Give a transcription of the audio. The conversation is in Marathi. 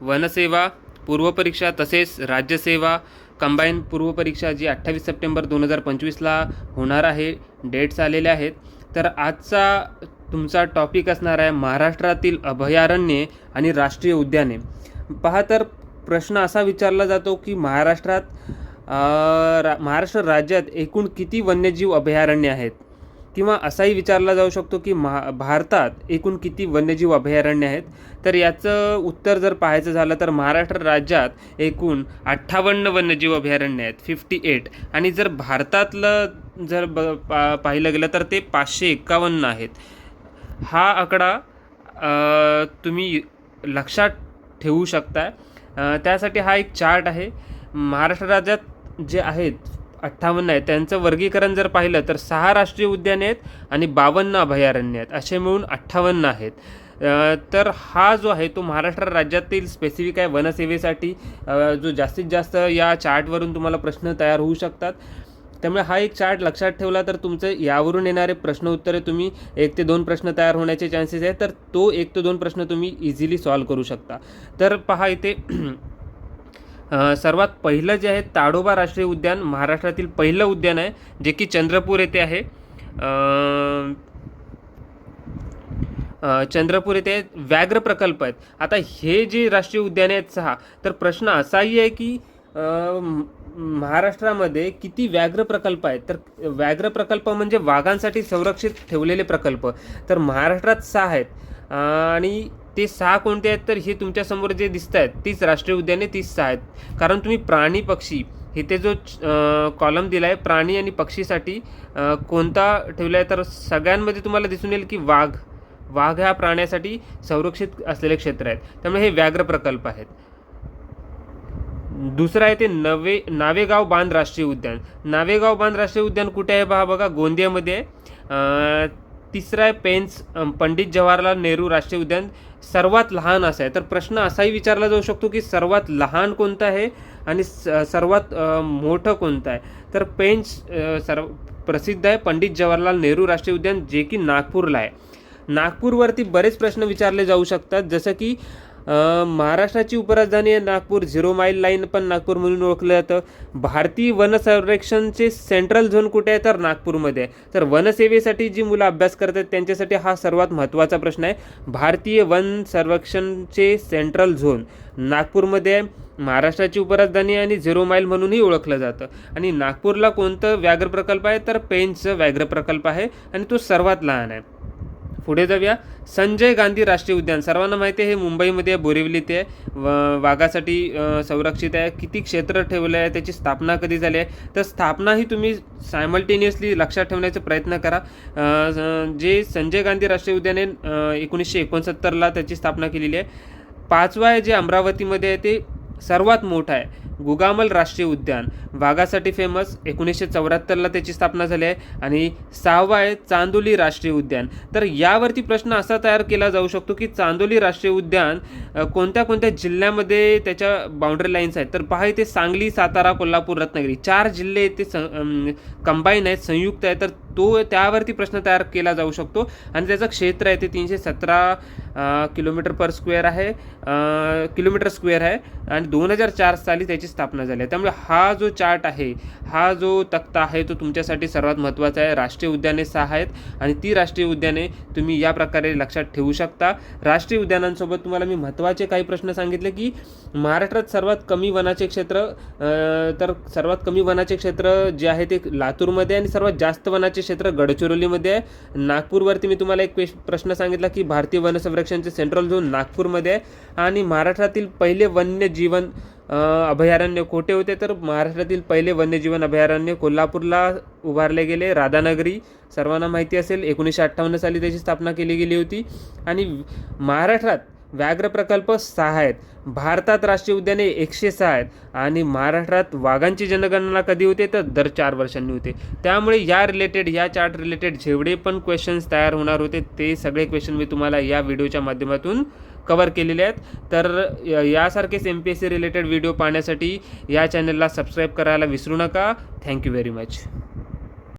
वनसेवा पूर्वपरीक्षा तसेच राज्यसेवा कंबाईन पूर्वपरीक्षा जी अठ्ठावीस सप्टेंबर दोन हजार पंचवीसला होणार आहे डेट्स आलेले आहेत. तर आजचा तुमचा टॉपिक असणार आहे महाराष्ट्रातील अभयारण्ये आणि राष्ट्रीय उद्याने. पहा तर प्रश्न असा विचारला जातो की महाराष्ट्रात रा महाराष्ट्र राज्यात एकूण किती वन्यजीव अभयारण्य आहेत? किंवा असाही विचारला जाऊ शकतो की महा भारतात एकूण किती वन्यजीव अभयारण्य आहेत? तर याचं उत्तर जर पाहायचं झालं तर महाराष्ट्र राज्यात एकूण अठ्ठावन्न वन्यजीव अभयारण्य आहेत फिफ्टी एट आणि जर भारतातलं जर ब पा पाहिलं गेलं तर ते पाचशे एक्कावन्न आहेत. हा आकडा तुम्ही लक्षात ठेवू शकता त्यासाठी हा एक चार्ट आहे. महाराष्ट्र राज्यात जे आहेत अठ्ठावन्न आहेत त्यांचं वर्गीकरण जर पाहिलं तर सहा राष्ट्रीय उद्याने आहेत आणि बावन्न अभयारण्य आहेत. असे मिळून अठ्ठावन्न आहेत. तर हा जो आहे तो महाराष्ट्र राज्यातील स्पेसिफिक आहे वनसेवेसाठी. जो जास्तीत जास्त या चार्टवरून तुम्हाला प्रश्न तयार होऊ शकतात. त्यामुळे हा एक चार्ट लक्षात ठेवला तर तुमचं यावरून येणारे प्रश्न उत्तरे तुम्ही एक ते दोन प्रश्न तयार होण्याचे चान्सेस आहेत. तर तो एक ते दोन प्रश्न तुम्ही इझिली सॉल्व करू शकता. तर पहा इथे सर्वात पहिलं जे आहे ताडोबा राष्ट्रीय उद्यान महाराष्ट्रातील पहिलं उद्यान आहे जे की चंद्रपूर येथे आहे. चंद्रपूर येथे व्याघ्र प्रकल्प आहेत. आता हे जे राष्ट्रीय उद्याने आहेत सहा तर प्रश्न असाही आहे की महाराष्ट्रामध्ये किती व्याघ्र प्रकल्प आहेत? तर व्याघ्र प्रकल्प म्हणजे वाघांसाठी संरक्षित ठेवलेले प्रकल्प. तर महाराष्ट्रात सहा आहेत. आणि ते सहा कोणते आहेत तर हे तुमच्यासमोर जे दिसत आहेत तीच राष्ट्रीय उद्याने तीच सहा आहेत. कारण तुम्ही प्राणी पक्षी इथे जो कॉलम दिला आहे प्राणी आणि पक्षीसाठी कोणता ठेवला आहे तर सगळ्यांमध्ये तुम्हाला दिसून येईल की वाघ. वाघ ह्या प्राण्यासाठी संरक्षित असलेले क्षेत्र आहेत. त्यामुळे हे व्याघ्र प्रकल्प आहेत. दुसरं आहे ते नवे नावेगाव बांध राष्ट्रीय उद्यान. नावेगाव बांध राष्ट्रीय उद्यान कुठे आहे? पहा बघा गोंदियामध्ये आहे. तिसरं आहे पेन्स पंडित जवाहरलाल नेहरू राष्ट्रीय उद्यान. सर्वात लहान असं आहे. तर प्रश्न असाही विचारला जाऊ शकतो की सर्वात लहान कोणतं आहे आणि स- सर्वात मोठं कोणतं आहे? तर पेन्स सर्व प्रसिद्ध आहे पंडित जवाहरलाल नेहरू राष्ट्रीय उद्यान जे की नागपूरला आहे. नागपूरवरती बरेच प्रश्न विचारले जाऊ शकतात. जसं की महाराष्ट्राची उपराजधानी आहे नागपूर. झिरो माईल लाईन पण नागपूर म्हणून ओळखलं जातं. भारतीय वन संरक्षणचे सेंट्रल झोन कुठे आहे? तर नागपूरमध्ये आहे. तर वनसेवेसाठी जी मुलं अभ्यास करतात त्यांच्यासाठी हा सर्वात महत्त्वाचा प्रश्न आहे. भारतीय वन संरक्षणचे सेंट्रल झोन नागपूरमध्ये आहे. महाराष्ट्राची उपराजधानी आणि झिरो माईल म्हणूनही ओळखलं जातं. आणि नागपूरला कोणतं व्याघ्र प्रकल्प आहे? तर पेंचचं व्याघ्र प्रकल्प आहे आणि तो सर्वात लहान आहे. पुढे जाऊया. संजय गांधी राष्ट्रीय उद्यान. सर्वांना माहिती आहे हे मुंबईमध्ये आहे, बोरिवलीत आहे. व वाघासाठी संरक्षित आहे. किती क्षेत्र ठेवलं आहे त्याची स्थापना कधी झाली आहे? तर स्थापना ही तुम्ही सायमल्टेनियसली लक्षात ठेवण्याचा प्रयत्न करा. जे संजय गांधी राष्ट्रीय उद्यान आहे एकोणीसशे एकोणसत्तरला त्याची स्थापना केलेली आहे. पाचवा आहे जे अमरावतीमध्ये आहे ते सर्वात मोठं आहे. गुगामल राष्ट्रीय उद्यान. वाघासाठी फेमस एकोणीसशे चौऱ्याहत्तरला त्याची स्थापना झाली आहे. आणि सहावा आहे चांदोली राष्ट्रीय उद्यान. तर यावरती प्रश्न असा तयार केला जाऊ शकतो की चांदोली राष्ट्रीय उद्यान कोणत्या कोणत्या जिल्ह्यामध्ये त्याच्या बाउंड्री लाईन्स आहेत? तर पहा इथे सांगली सातारा कोल्हापूर रत्नागिरी. चार जिल्हे इथे कंबाईन आहेत संयुक्त आहे तर तो त्यावरती प्रश्न तयार केला जाऊ शकतो. आणि त्याचं क्षेत्र आहे ते तीनशे सतरा किलोमीटर पर स्क्वेअर आहे. किलोमीटर स्क्वेअर आहे. आणि दोन हजार चार साली त्याची स्थापना झाली आहे. त्यामुळे हा जो चार्ट आहे हा जो तक्ता आहे तो तुमच्यासाठी सर्वात महत्त्वाचा आहे. राष्ट्रीय उद्याने सहा आहेत. आणि ती राष्ट्रीय उद्याने तुम्ही या प्रकारे लक्षात ठेवू शकता. राष्ट्रीय उद्यानांसोबत तुम्हाला मी महत्त्वाचे काही प्रश्न सांगितले की महाराष्ट्रात सर्वात कमी वनाचे क्षेत्र तर सर्वात कमी वनाचे क्षेत्र जे आहे ते लातूरमध्ये आणि सर्वात जास्त वनाचे क्षेत्र गडचिरोलीमध्ये आहे. नागपूरवरती मी तुम्हाला एक प्रश्न सांगितला की भारतीय वन संरक्षणचे सेंट्रल झोन नागपूरमध्ये आहे. आणि महाराष्ट्रातील पहिले वन्यजीवन अभयारण्य कोठे होते? तर महाराष्ट्रातील पहिले वन्यजीवन अभयारण्य कोल्हापूरला उभारले गेले. राधानगरी सर्वांना माहिती असेल एकोणीसशे अठ्ठावन्न साली त्याची स्थापना केली गेली होती. आणि महाराष्ट्रात व्याघ्र प्रकल्प सहा आहेत. भारतात राष्ट्रीय उद्याने एकशे सहा आहेत. आणि महाराष्ट्रात वाघांची जनगणना कधी होते? तर दर चार वर्षांनी होते. त्यामुळे या रिलेटेड या चार्ट रिलेटेड जेवढे पण क्वेश्चन्स तयार होणार होते ते सगळे क्वेश्चन मी तुम्हाला या व्हिडिओच्या माध्यमातून कवर केलेले आहेत. तर यासारखेच M P S C related video पाहण्यासाठी या चॅनलला सबस्क्राईब करायला विसरू नका. Thank you very much